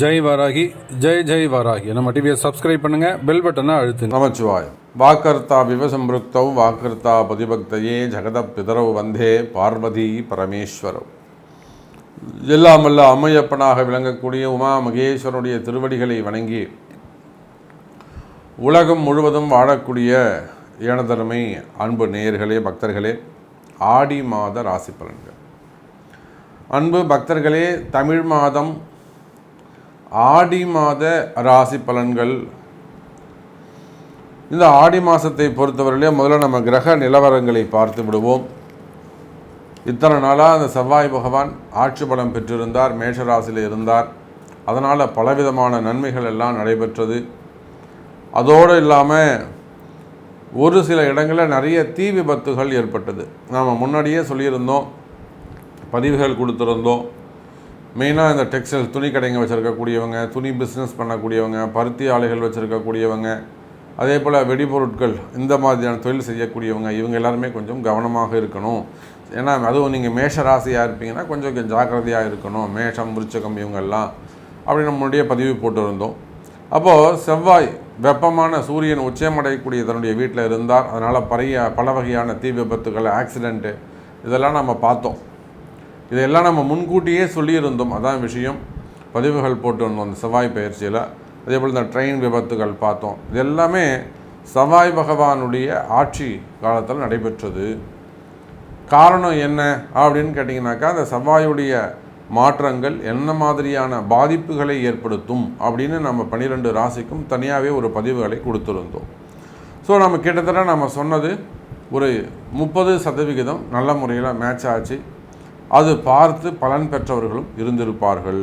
ஜெய் வாராகி ஜெய் ஜெய் வாராகி. நம்ம டிவியை சப்ஸ்கிரைப் பண்ணுங்க பெல் பட்டனை அழுத்து நமச்சிவாய் வாக்கர்த்தா விவசம்பிருக்தௌ வாக்கர்த்தா பதிபக்தையே ஜெகத பிதரவு வந்தே பார்வதி பரமேஸ்வரவ் எல்லாம் வல்ல அம்மையப்பனாக விளங்கக்கூடிய உமா மகேஸ்வரனுடைய திருவடிகளை வணங்கி உலகம் முழுவதும் வாழக்கூடிய ஏனதருமை அன்பு நேயர்களே பக்தர்களே ஆடி மாத ராசி பலன்கள். அன்பு பக்தர்களே தமிழ் மாதம் ஆடி மாத ராசி பலன்கள். இந்த ஆடி மாதத்தை பொறுத்தவரையிலே முதல்ல நம்ம கிரக நிலவரங்களை பார்த்து விடுவோம். இத்தனை நாளாக அந்த செவ்வாய் பகவான் ஆட்சி பலம் பெற்றிருந்தார் மேஷராசியில் இருந்தார். அதனால் பலவிதமான நன்மைகள் எல்லாம் நடைபெற்றது. அதோடு இல்லாமல் ஒரு சில இடங்களில் நிறைய தீ விபத்துகள் ஏற்பட்டது. நாம் முன்னாடியே சொல்லியிருந்தோம் பதிவுகள் கொடுத்துருந்தோம். மெயினாக இந்த டெக்ஸ்டைல் துணி கடைங்க வச்சுருக்கக்கூடியவங்க துணி பிஸ்னஸ் பண்ணக்கூடியவங்க பருத்தி ஆலைகள் வச்சுருக்கக்கூடியவங்க அதே போல் வெடிபொருட்கள் இந்த மாதிரியான தொழில் செய்யக்கூடியவங்க இவங்க எல்லாருமே கொஞ்சம் கவனமாக இருக்கணும். ஏன்னா அதுவும் நீங்கள் மேஷ ராசியாக இருப்பீங்கன்னா கொஞ்சம் கொஞ்சம் ஜாக்கிரதையாக இருக்கணும். மேஷம் விருச்சகம் இவங்கெல்லாம் அப்படி நம்மளுடைய பதிவு போட்டிருந்தோம். அப்போது செவ்வாய் வெப்பமான சூரியன் உச்சமடையக்கூடிய தன்னுடைய வீட்டில் இருந்தார். அதனால் பறைய பல வகையான தீ விபத்துகள் ஆக்சிடெண்ட்டு இதெல்லாம் நம்ம பார்த்தோம். இதையெல்லாம் நம்ம முன்கூட்டியே சொல்லியிருந்தோம். அதான் விஷயம். பதிவுகள் போட்டு வந்தோம் அந்த செவ்வாய் பயிற்சியில். அதே போல் இந்த ட்ரெயின் விபத்துகள் பார்த்தோம். இது எல்லாமே செவ்வாய் பகவானுடைய ஆட்சி காலத்தில் நடைபெற்றது. காரணம் என்ன அப்படின்னு கேட்டிங்கனாக்கா அந்த செவ்வாயுடைய மாற்றங்கள் என்ன மாதிரியான பாதிப்புகளை ஏற்படுத்தும் அப்படின்னு நம்ம பன்னிரெண்டு ராசிக்கும் தனியாகவே ஒரு பதிவுகளை கொடுத்துருந்தோம். ஸோ நம்ம கிட்டத்தட்ட நம்ம சொன்னது ஒரு முப்பது சதவிகிதம் நல்ல முறையில் மேட்ச் ஆச்சு. அது பார்த்து பலன் பெற்றவர்களும் இருந்திருப்பார்கள்.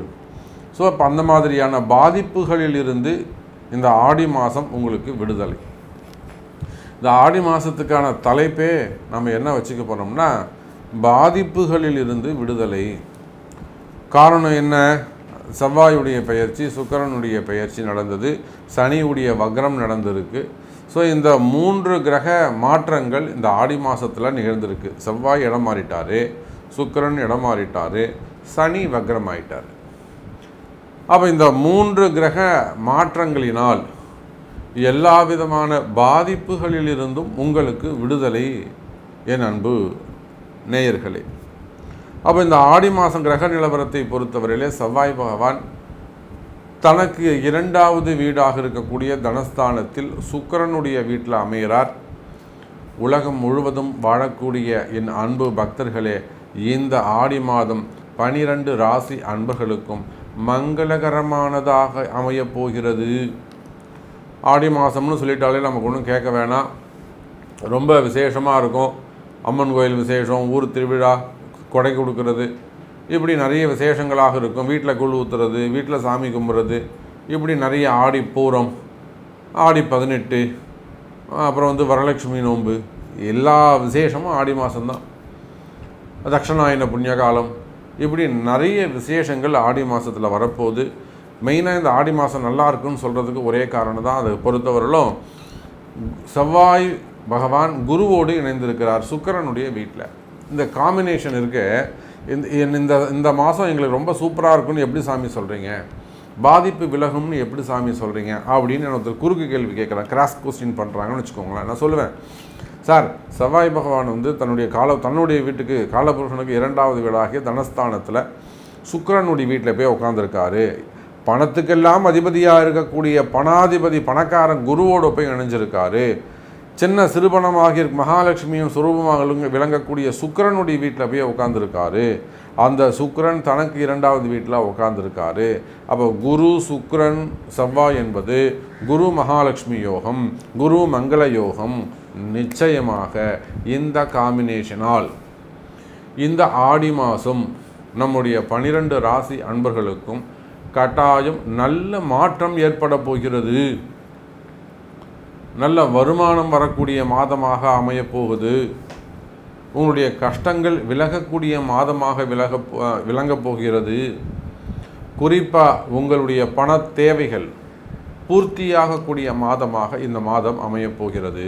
ஸோ அப்போ அந்த மாதிரியான பாதிப்புகளில் இருந்து இந்த ஆடி மாதம் உங்களுக்கு விடுதலை. இந்த ஆடி மாதத்துக்கான தலைப்பே நம்ம என்ன வச்சுக்க போகிறோம்னா பாதிப்புகளில் இருந்து விடுதலை. காரணம் என்ன? செவ்வாயுடைய பெயர்ச்சி சுக்கரனுடைய பெயர்ச்சி நடந்தது சனியுடைய வக்ரம் நடந்திருக்கு. ஸோ இந்த மூன்று கிரக மாற்றங்கள் இந்த ஆடி மாதத்தில் நிகழ்ந்திருக்கு. செவ்வாய் இடம் மாறிட்டாரு. சுக்கிரன் இடம் மாறிட்டார் சனி வக்ரம் ஆயிட்டார் அப்போ இந்த மூன்று கிரக மாற்றங்களினால் எல்லா விதமான பாதிப்புகளிலிருந்தும் உங்களுக்கு விடுதலை என் அன்பு நேயர்களே. அப்போ இந்த ஆடி மாதம் கிரக நிலவரத்தை பொறுத்தவரையிலே செவ்வாய் பகவான் தனக்கு இரண்டாவது வீடாக இருக்கக்கூடிய தனஸ்தானத்தில் சுக்கரனுடைய வீட்டில் அமைகிறார் உலகம் முழுவதும் வாழக்கூடிய என் அன்பு பக்தர்களே இந்த ஆடி மாதம் பனிரெண்டு ராசி அன்பர்களுக்கும் மங்களகரமானதாக அமையப் போகிறது. ஆடி மாதம்னு சொல்லிட்டாலே நமக்கு ஒன்றும் கேட்க வேணாம். ரொம்ப விசேஷமாக இருக்கும். அம்மன் கோயில் விசேஷம் ஊர் திருவிழா கொடை கொடுக்கறது. இப்படி நிறைய விசேஷங்களாக இருக்கும். வீட்டில் குழு ஊற்றுறது வீட்டில் சாமி கும்புறது. இப்படி நிறைய ஆடி பூரம் ஆடி பதினெட்டு அப்புறம் வந்து வரலட்சுமி நோன்பு. எல்லா விசேஷமும் ஆடி மாதம்தான் தட்சணாயன புண்ணியகாலம். இப்படி நிறைய விசேஷங்கள் ஆடி மாதத்தில் வரப்போகுது. மெயினாக இந்த ஆடி மாதம் நல்லா இருக்குன்னு சொல்கிறதுக்கு ஒரே காரணம் தான் அதை. பொறுத்தவரையிலும் செவ்வாய் பகவான் குருவோடு இணைந்திருக்கிறார் சுக்கரனுடைய வீட்டில் இந்த காம்பினேஷன் இருக்கு. இந்த இந்த இந்த மாதம் எங்களுக்கு ரொம்ப சூப்பராக இருக்குன்னு எப்படி சாமி சொல்கிறீங்க பாதிப்பு விலகும்னு எப்படி சாமி சொல்கிறீங்க அப்படின்னு ஒருத்தர் குறுக்கு கேள்வி கேட்குறேன். கிராஸ் கொஸ்டின் பண்ணுறாங்கன்னு வச்சுக்கோங்களேன். நான் சொல்லுவேன். சார் செவ்வாய் பகவான் வந்து தன்னுடைய கால தன்னுடைய வீட்டுக்கு காலபுருஷனுக்கு இரண்டாவது வீடாகிய தனஸ்தானத்தில் சுக்கரனுடைய வீட்டில் போய் உட்காந்துருக்காரு பணத்துக்கெல்லாம் அதிபதியாக இருக்கக்கூடிய பணாதிபதி பணக்காரன் குருவோடு போய் இணைஞ்சிருக்காரு. சின்ன சிறுபணமாகிய மகாலட்சுமியும் சுரூபமாக விளங்கக்கூடிய சுக்கரனுடைய வீட்டில் போய் உட்காந்துருக்காரு அந்த சுக்கரன் தனக்கு இரண்டாவது வீட்டில் உட்காந்துருக்காரு அப்போ குரு சுக்கரன் செவ்வாய் என்பது குரு மகாலட்சுமி யோகம் குரு மங்கள யோகம் நிச்சயமாக இந்த காம்பினேஷனால் இந்த ஆடி மாதம் நம்முடைய பனிரெண்டு ராசி அன்பர்களுக்கும் கட்டாயம் நல்ல மாற்றம் ஏற்பட போகிறது. நல்ல வருமானம் வரக்கூடிய மாதமாக அமையப்போகுது உங்களுடைய கஷ்டங்கள் விலகக்கூடிய மாதமாக விலக விளங்கப் போகிறது. குறிப்பாக உங்களுடைய பண தேவைகள் பூர்த்தியாகக்கூடிய மாதமாக இந்த மாதம் அமையப் போகிறது.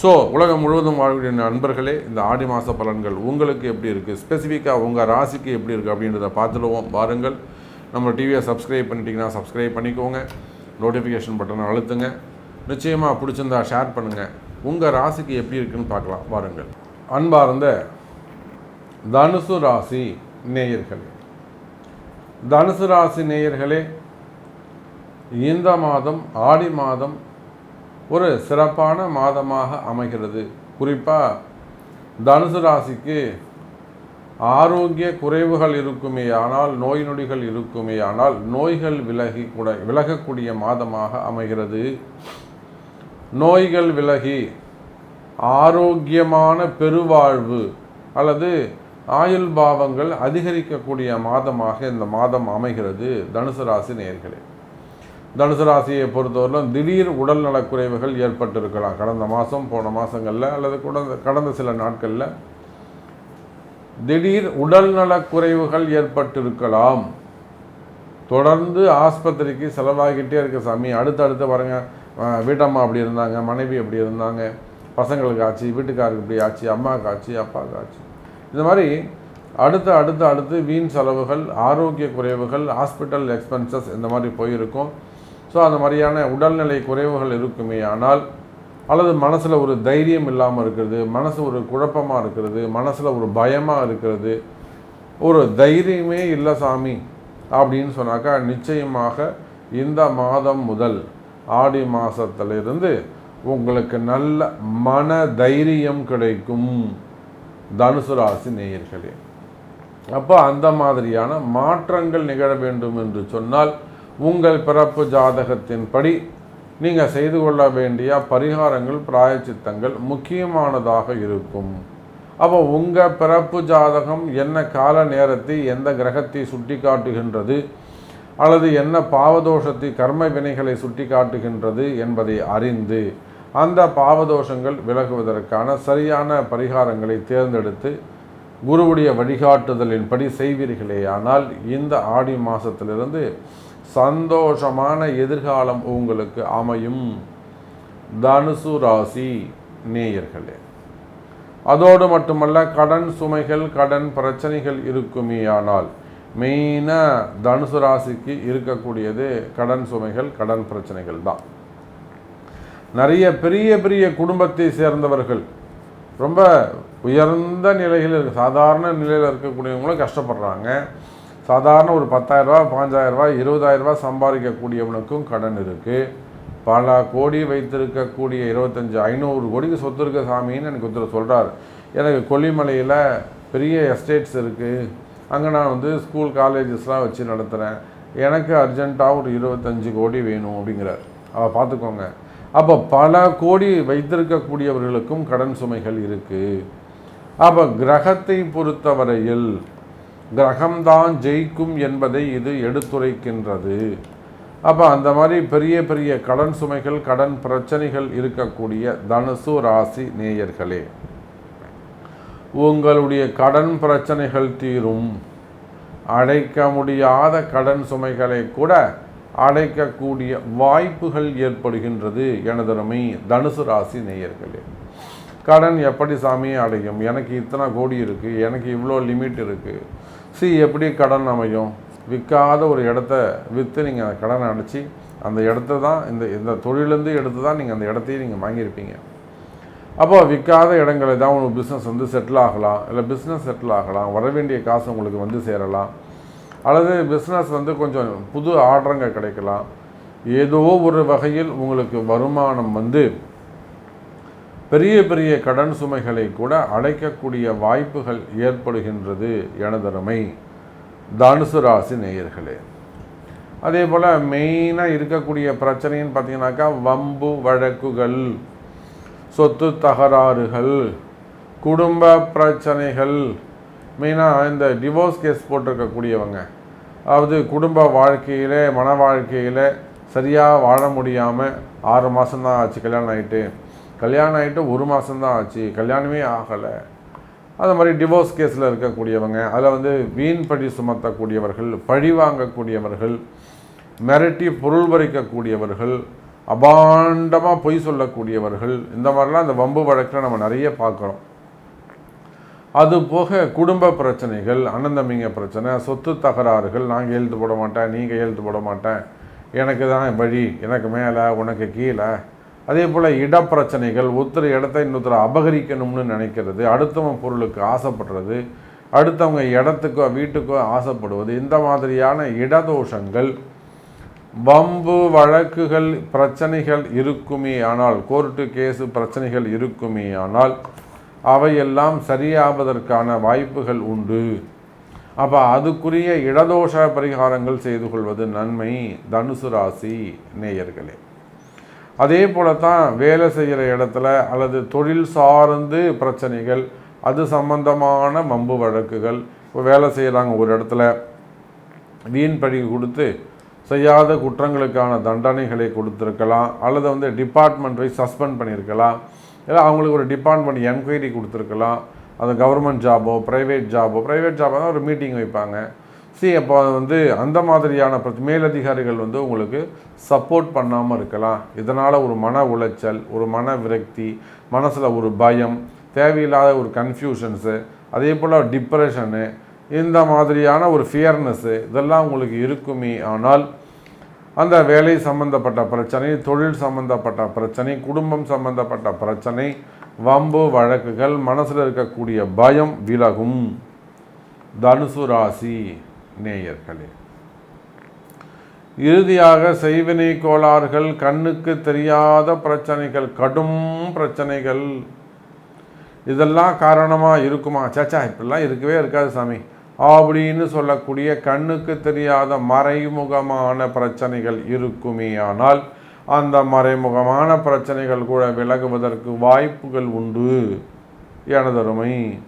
ஸோ உலகம் முழுவதும் வாழக்கூடிய நண்பர்களே இந்த ஆடி மாத பலன்கள் உங்களுக்கு எப்படி இருக்குது ஸ்பெசிஃபிக்காக உங்கள் ராசிக்கு எப்படி இருக்குது அப்படின்றத பார்த்துடுவோம். வாருங்கள். நம்ம டிவியை சப்ஸ்கிரைப் பண்ணிட்டீங்கன்னா சப்ஸ்கிரைப் பண்ணிக்கோங்க. நோட்டிஃபிகேஷன் பட்டனை அழுத்துங்க. நிச்சயமாக பிடிச்சிருந்தா ஷேர் பண்ணுங்கள் உங்கள் ராசிக்கு எப்படி இருக்குன்னு பார்க்கலாம். வாருங்கள். அன்பார்ந்த தனுசு ராசி நேயர்களே. தனுசு ராசி நேயர்களே இந்த மாதம் ஆடி மாதம் ஒரு சிறப்பான மாதமாக அமைகிறது. குறிப்பாக தனுசு ராசிக்கு ஆரோக்கிய குறைவுகள் இருக்குமே ஆனால் நோய் நொடிகள் இருக்குமே ஆனால் நோய்கள் விலகி கூட விலகக்கூடிய மாதமாக அமைகிறது. நோய்கள் விலகி ஆரோக்கியமான பெருவாழ்வு அல்லது ஆயுள் பாவங்கள் அதிகரிக்கக்கூடிய மாதமாக இந்த மாதம் அமைகிறது தனுசு ராசி நேர்களே. தனுசு ராசியை பொறுத்தவரையிலும் திடீர் உடல் நலக்குறைவுகள் ஏற்பட்டிருக்கலாம். கடந்த மாதம் போன மாதங்களில் அல்லது கடந்த கடந்த சில நாட்களில். திடீர் உடல் நலக்குறைவுகள் ஏற்பட்டிருக்கலாம். தொடர்ந்து ஆஸ்பத்திரிக்கு செலவாகிட்டே இருக்க சாமி. அடுத்தடுத்து வரங்க வீட்டம்மா அப்படி இருந்தாங்க மனைவி அப்படி இருந்தாங்க பசங்களுக்கு ஆச்சு வீட்டுக்காருக்கு இப்படி ஆச்சு அம்மாவுக்கு ஆச்சு அப்பாவுக்கு ஆச்சு. இந்த மாதிரி அடுத்து அடுத்து அடுத்து வீண் செலவுகள் ஆரோக்கிய குறைவுகள் ஹாஸ்பிட்டல் எக்ஸ்பென்சஸ் இந்த மாதிரி போயிருக்கும். ஸோ அந்த மாதிரியான உடல்நிலை குறைவுகள் இருக்குமே ஆனால் அல்லது மனசில் ஒரு தைரியம் இல்லாமல் இருக்கிறது மனசு ஒரு குழப்பமாக இருக்கிறது மனசில் ஒரு பயமாக இருக்கிறது ஒரு தைரியமே இல்லை சாமி அப்படின்னு சொன்னாக்கா நிச்சயமாக இந்த மாதம் முதல் ஆடி மாதத்திலிருந்து உங்களுக்கு நல்ல மன தைரியம் கிடைக்கும். தனுசு ராசி நேயர்களே. அப்போ அந்த மாதிரியான மாற்றங்கள் நிகழ வேண்டும் என்று சொன்னால் உங்கள் பிறப்பு ஜாதகத்தின்படி நீங்கள் செய்து கொள்ள வேண்டிய பரிகாரங்கள் பிராயச்சித்தங்கள் முக்கியமானதாக இருக்கும். அப்போ உங்கள் பிறப்பு ஜாதகம் என்ன கால நேரத்தை எந்த கிரகத்தை சுட்டி காட்டுகின்றது அல்லது என்ன பாவதோஷத்தை கர்ம வினைகளை சுட்டி காட்டுகின்றது என்பதை அறிந்து அந்த பாவதோஷங்கள் விலகுவதற்கான சரியான பரிகாரங்களை தேர்ந்தெடுத்து குருவுடைய வழிகாட்டுதலின்படி செய்வீர்களேயானால் இந்த ஆடி மாதத்திலிருந்து சந்தோஷமான எதிர்காலம் உங்களுக்கு அமையும். தனுசு ராசி நேயர்களே அதோடு மட்டுமல்ல கடன் சுமைகள் கடன் பிரச்சனைகள் இருக்குமேயானால் மெயினாக தனுசு ராசிக்கு இருக்கக்கூடியது கடன் சுமைகள் கடன் பிரச்சனைகள் தான். நிறைய பெரிய பெரிய குடும்பத்தை சேர்ந்தவர்கள் ரொம்ப உயர்ந்த நிலையில் இருக்க சாதாரண நிலையில் இருக்கக்கூடியவங்களும் கஷ்டப்படுறாங்க. சாதாரண ஒரு பத்தாயிரரூபா பாஞ்சாயிரரூபா இருபதாயிரரூபா சம்பாதிக்கக்கூடியவனுக்கும் கடன் இருக்குது பல கோடி வைத்திருக்கக்கூடிய இருபத்தஞ்சி ஐநூறு கோடிக்கு சொத்து இருக்க சாமின்னு எனக்கு ஒருத்தர் சொல்கிறார் எனக்கு கொல்லிமலையில் பெரிய எஸ்டேட்ஸ் இருக்குது அங்கே நான் வந்து ஸ்கூல் காலேஜஸ்லாம் வச்சு நடத்துகிறேன் எனக்கு அர்ஜென்ட்டாக ஒரு இருபத்தஞ்சு கோடி வேணும் அப்படிங்கிறார். அவள் பார்த்துக்கோங்க அப்போ பல கோடி வைத்திருக்கக்கூடியவர்களுக்கும் கடன் சுமைகள் இருக்குது அப்போ கிரகத்தை பொறுத்தவரையில் கிரகம்தான் ஜெயிக்கும் என்பதை இது எடுத்துரைக்கின்றது. அப்போ அந்த மாதிரி பெரிய பெரிய கடன் சுமைகள் கடன் பிரச்சனைகள் இருக்கக்கூடிய தனுசு ராசி நேயர்களே உங்களுடைய கடன் பிரச்சனைகள் தீரும். அடைக்க முடியாத கடன் சுமைகளை கூட அடைக்கக்கூடிய வாய்ப்புகள் ஏற்படுகின்றது எனதருமை தனுசு ராசி நேயர்களே. கடன் எப்படி சாமி அடையும்? எனக்கு இத்தனை கோடி இருக்குது எனக்கு இவ்வளோ லிமிட் இருக்குது சி எப்படி கடன் அமையும்? விற்காத ஒரு இடத்த விற்று நீங்கள் அந்த கடனை அடைச்சி அந்த இடத்த தான் இந்த இந்த தொழிலேருந்து எடுத்து தான் நீங்கள் அந்த இடத்தையும் நீங்கள் வாங்கியிருப்பீங்க. அப்போ விற்காத இடங்களை தான் உங்களுக்கு பிஸ்னஸ் வந்து செட்டில் ஆகலாம். இல்லை பிஸ்னஸ் செட்டில் ஆகலாம். வர வேண்டிய காசு உங்களுக்கு வந்து சேரலாம். அல்லது பிஸ்னஸ் வந்து கொஞ்சம் புது ஆர்டருங்க கிடைக்கலாம். ஏதோ ஒரு வகையில் உங்களுக்கு வருமானம் வந்து பெரிய பெரிய கடன் சுமைகளை கூட அடைக்கக்கூடிய வாய்ப்புகள் ஏற்படுகின்றது எனதருமை தனுசு ராசி நேயர்களே. அதே போல் மெயினாக இருக்கக்கூடிய பிரச்சனைன்னு பார்த்தீங்கன்னாக்கா வம்பு வழக்குகள் சொத்து தகராறுகள் குடும்ப பிரச்சனைகள் மெயினாக இந்த டிவோர்ஸ் கேஸ் போட்டிருக்கக்கூடியவங்க. அதாவது குடும்ப வாழ்க்கையில் மன வாழ்க்கையில் சரியாக வாழ முடியாமல் ஆறு மாதம்தான் ஆச்சு கல்யாணம் ஆகிட்டு கல்யாணம் ஆகிட்டு ஒரு மாதம்தான் ஆச்சு. கல்யாணமே ஆகலை. அது மாதிரி டிவோர்ஸ் கேஸில் இருக்கக்கூடியவங்க அதில் வந்து வீண் பழி சுமத்தக்கூடியவர்கள் பழி வாங்கக்கூடியவர்கள் மிரட்டி பொருள் பறிக்கக்கூடியவர்கள் அபாண்டமாக பொய் சொல்லக்கூடியவர்கள் இந்த மாதிரிலாம் அந்த வம்பு வழக்கில் நம்ம நிறைய பார்க்குறோம். அது போக குடும்ப பிரச்சனைகள் அண்ணன் தம்பிங்க பிரச்சனை சொத்து தகராறுகள் நான் கையெழுத்து போட மாட்டேன் நீ கையெழுத்து போட மாட்டேன் எனக்கு தான் வழி எனக்கு மேலே உனக்கு கீழே அதே போல் இடப்பிரச்சனைகள் ஒருத்தர் இடத்த இன்னொருத்தர் அபகரிக்கணும்னு நினைக்கிறது அடுத்தவன் பொருளுக்கு ஆசைப்படுறது அடுத்தவங்க இடத்துக்கோ வீட்டுக்கோ ஆசைப்படுவது இந்த மாதிரியான இடதோஷங்கள் வம்பு வழக்குகள் பிரச்சனைகள் இருக்குமே ஆனால் கோர்ட்டு கேஸு பிரச்சனைகள் இருக்குமே ஆனால் அவையெல்லாம் சரியாவதற்கான வாய்ப்புகள் உண்டு. அப்போ அதுக்குரிய இடதோஷ பரிகாரங்கள் செய்து கொள்வது நன்மை. தனுசு ராசி நேயர்களே. அதே போல தான் வேலை செய்கிற இடத்துல அல்லது தொழில் சார்ந்து பிரச்சனைகள் அது சம்பந்தமான மம்பு வழக்குகள் இப்போ வேலை செய்கிறாங்க ஒரு இடத்துல வீண் பழி கொடுத்து செய்யாத குற்றங்களுக்கான தண்டனைகளை கொடுத்துருக்கலாம் அல்லது வந்து டிபார்ட்மெண்ட் வைஸ் சஸ்பெண்ட் பண்ணியிருக்கலாம் இல்லை அவங்களுக்கு ஒரு டிபார்ட்மெண்ட் என்கொயரி கொடுத்துருக்கலாம் அது கவர்மெண்ட் ஜாபோ ப்ரைவேட் ஜாபோ ப்ரைவேட் ஜாபாக தான் ஒரு மீட்டிங் வைப்பாங்க. சி அப்போ வந்து அந்த மாதிரியான பிரச்ச- மேலதிகாரிகள் வந்து உங்களுக்கு சப்போர்ட் பண்ணாமல் இருக்கலாம். இதனால் ஒரு மன உளைச்சல் ஒரு மன விரக்தி மனசில் ஒரு பயம் தேவையில்லாத ஒரு கன்ஃபியூஷன்ஸு அதே போல் டிப்ரெஷனு இந்த மாதிரியான ஒரு ஃபியர்னஸ்ஸு இதெல்லாம் உங்களுக்கு இருக்குமே. ஆனால் அந்த வேலை சம்பந்தப்பட்ட பிரச்சனை தொழில் சம்பந்தப்பட்ட பிரச்சனை குடும்பம் சம்பந்தப்பட்ட பிரச்சனை வம்பு வழக்குகள் மனசில் இருக்கக்கூடிய பயம் விலகும். தனுசு ராசி. நேயர்களே. இறுதியாக செய்வினை கோளாறுகள் கண்ணுக்கு தெரியாத பிரச்சனைகள் கடும் பிரச்சனைகள். இதெல்லாம் காரணமாக இருக்குமா? சச்சா இப்படிலாம் இருக்கவே இருக்காது சாமி. அப்படின்னு சொல்லக்கூடிய கண்ணுக்கு தெரியாத மறைமுகமான பிரச்சனைகள் இருக்குமே ஆனால் அந்த மறைமுகமான பிரச்சனைகள் கூட விலகுவதற்கு வாய்ப்புகள் உண்டு. எனதருமை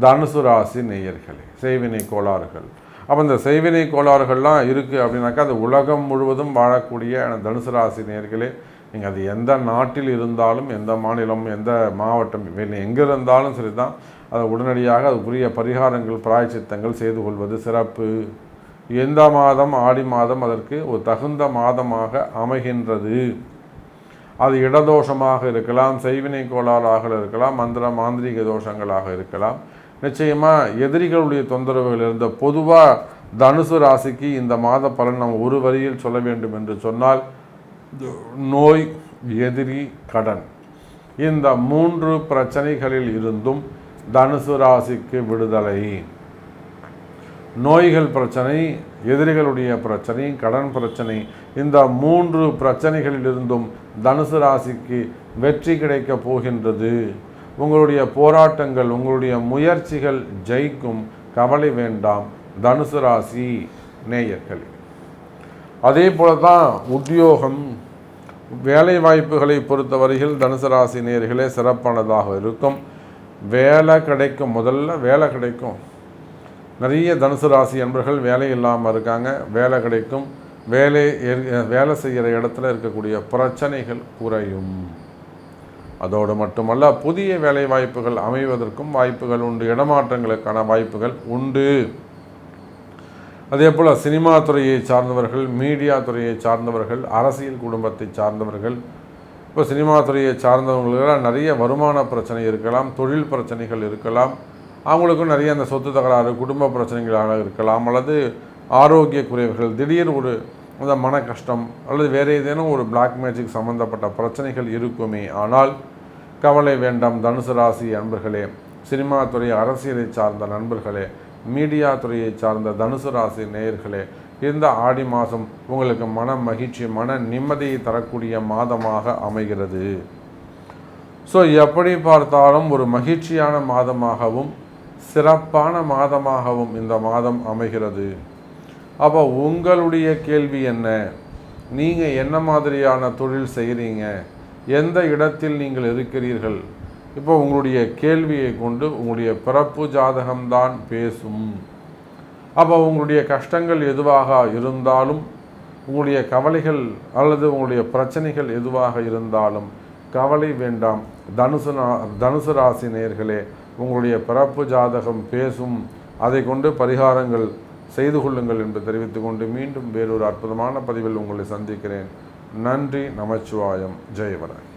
தனுசு ராசி நேயர்களே செய்வினை கோளாறுகள். அப்போ இந்த செய்வினை கோளாறுகள்லாம் இருக்குது அப்படின்னாக்கா அது உலகம் முழுவதும் வாழக்கூடிய தனுசு ராசி நேர்களே நீங்கள் அது எந்த நாட்டில் இருந்தாலும் எந்த மாநிலம் எந்த மாவட்டம் வேணும் எங்கே இருந்தாலும் சரி தான் அதை உடனடியாக அதுக்குரிய பரிகாரங்கள் பிராயச்சித்தங்கள் செய்து கொள்வது சிறப்பு. எந்த மாதம் ஆடி மாதம் அதற்கு ஒரு தகுந்த மாதமாக அமைகின்றது. அது இடதோஷமாக இருக்கலாம் செய்வினை கோளாறாக இருக்கலாம் மந்திர மாந்திரீக தோஷங்களாக இருக்கலாம். நிச்சயமாக எதிரிகளுடைய தொந்தரவுகள் இருந்த பொதுவாக தனுசு ராசிக்கு இந்த மாத பலன் நாம் ஒரு வரியில் சொல்ல வேண்டும் என்று சொன்னால் நோய் எதிரி கடன். இந்த மூன்று பிரச்சனைகளில் இருந்தும் தனுசு ராசிக்கு விடுதலை. நோய்கள் பிரச்சனை எதிரிகளுடைய பிரச்சனை கடன் பிரச்சனை இந்த மூன்று பிரச்சனைகளிலிருந்தும் தனுசு ராசிக்கு வெற்றி கிடைக்கப் போகின்றது. உங்களுடைய போராட்டங்கள் உங்களுடைய முயற்சிகள் ஜெயிக்கும் கவலை வேண்டாம். தனுசு ராசி நேயர்களே. அதே போல தான் உத்தியோகம் வேலை வாய்ப்புகளை பொறுத்தவரையில் தனுசு ராசி நேயர்களே சிறப்பானதாக இருக்கும். வேலை கிடைக்கும் முதல்ல வேலை கிடைக்கும். நிறைய தனுசு ராசி அன்பர்கள் வேலை இல்லாமல் இருக்காங்க வேலை கிடைக்கும். வேலை வேலை செய்கிற இடத்துல இருக்கக்கூடிய பிரச்சனைகள் குறையும். அதோடு மட்டுமல்ல புதிய வேலை வாய்ப்புகள் அமைவதற்கும் வாய்ப்புகள் உண்டு இடமாற்றங்களுக்கான வாய்ப்புகள் உண்டு. அதே போல் சினிமா துறையை சார்ந்தவர்கள் மீடியா துறையை சார்ந்தவர்கள் அரசியல் குடும்பத்தை சார்ந்தவர்கள் இப்போ சினிமா துறையை சார்ந்தவங்களுக்கெல்லாம் நிறைய வருமான பிரச்சனை இருக்கலாம் தொழில் பிரச்சனைகள் இருக்கலாம் அவங்களுக்கும் நிறைய அந்த சொத்து தகராறு குடும்ப பிரச்சனைகளாக இருக்கலாம் அல்லது ஆரோக்கிய குறைவுகள் திடீர் ஒரு அந்த மன கஷ்டம் அல்லது வேறு ஏதேனும் ஒரு பிளாக் மேஜிக் சம்மந்தப்பட்ட பிரச்சனைகள் இருக்குமே. ஆனால் கவலை வேண்டாம் தனுசு ராசி அன்பர்களே. சினிமா துறை அரசியலை சார்ந்த நண்பர்களே. மீடியா துறையை சார்ந்த தனுசு ராசி நேயர்களே. இந்த ஆடி மாதம் உங்களுக்கு மன மகிழ்ச்சி மன நிம்மதியை தரக்கூடிய மாதமாக அமைகிறது. ஸோ எப்படி பார்த்தாலும் ஒரு மகிழ்ச்சியான மாதமாகவும் சிறப்பான மாதமாகவும் இந்த மாதம் அமைகிறது. அப்போ உங்களுடைய கேள்வி என்ன? நீங்கள் என்ன மாதிரியான தொழில் செய்கிறீங்க எந்த இடத்தில் நீங்கள் இருக்கிறீர்கள்? இப்போ உங்களுடைய கேள்வியை கொண்டு உங்களுடைய பிறப்பு ஜாதகம்தான் பேசும். அப்போ உங்களுடைய கஷ்டங்கள் எதுவாக இருந்தாலும் உங்களுடைய கவலைகள் அல்லது உங்களுடைய பிரச்சனைகள் எதுவாக இருந்தாலும் கவலை வேண்டாம். தனுசு தனுசு ராசி நேர்களே உங்களுடைய பிறப்பு ஜாதகம் பேசும். அதை கொண்டு பரிகாரங்கள் செய்து கொள்ளுங்கள் என்று தெரிவித்துக் கொண்டு மீண்டும் வேறொரு அற்புதமான பதிவில் உங்களை சந்திக்கிறேன். நன்றி நமச்சிவாயம். ஜெயவரன்.